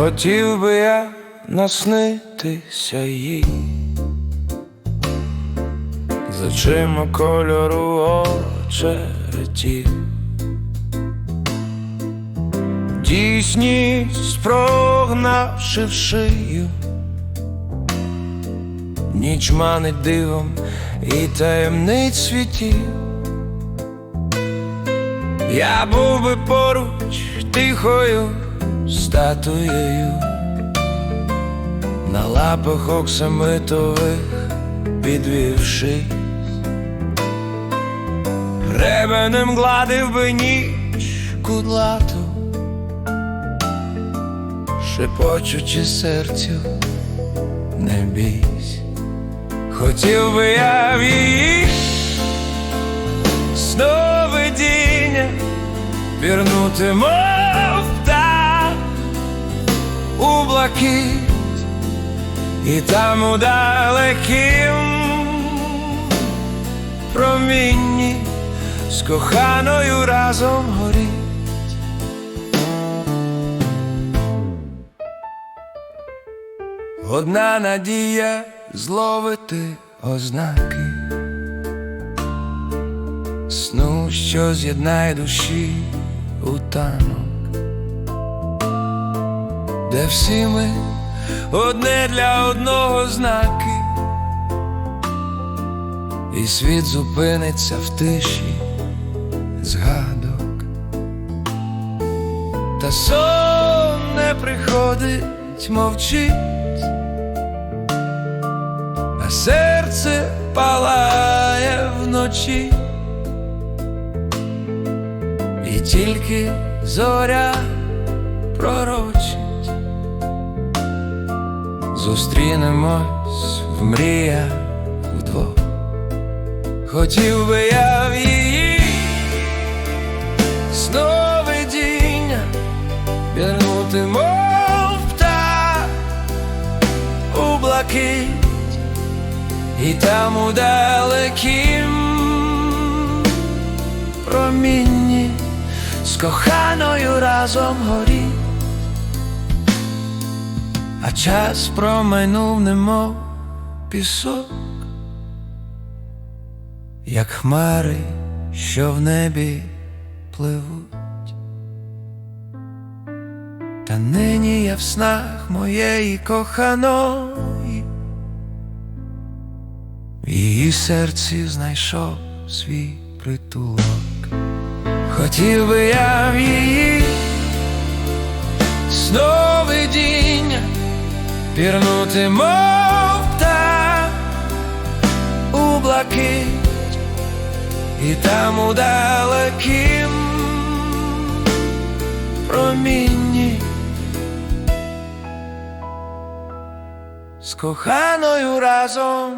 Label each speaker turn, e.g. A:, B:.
A: Хотів би я наснитися їй. З очима кольору очеретів Дійсність прогнавши в шию. Ніч манить дивом і таємниць світів. Я був би поруч тихою статуєю. На лапах оксамитових підвівшись Гребенем гладив би ніч кудлату Шепочучи серцю, не бійсь Хотів би я в її сновидіння Вірнути, мов блакить І там у далекім промінні з коханою разом горіть Одна надія зловити ознаки сну, що з'єднає душі у танок, де всі ми одне для одного знаки, і світ зупиниться в тиші згадок, та сон не приходить, мовчить а серце палає вночі, і тільки зоря пророчить, зустрінемось в мріях вдвох. Хотів би я в її сновидіння вірнути, мов птах у блакить. І там у далекім промінні з коханою разом горіть, а час промайнув, немов пісок, як хмари, що в небі пливуть. Та нині я в снах моєї коханої в її серці знайшов свій притулок. Хотів би я в її пірнути, мов та у блакить, і там у далекім промінні. З коханою разом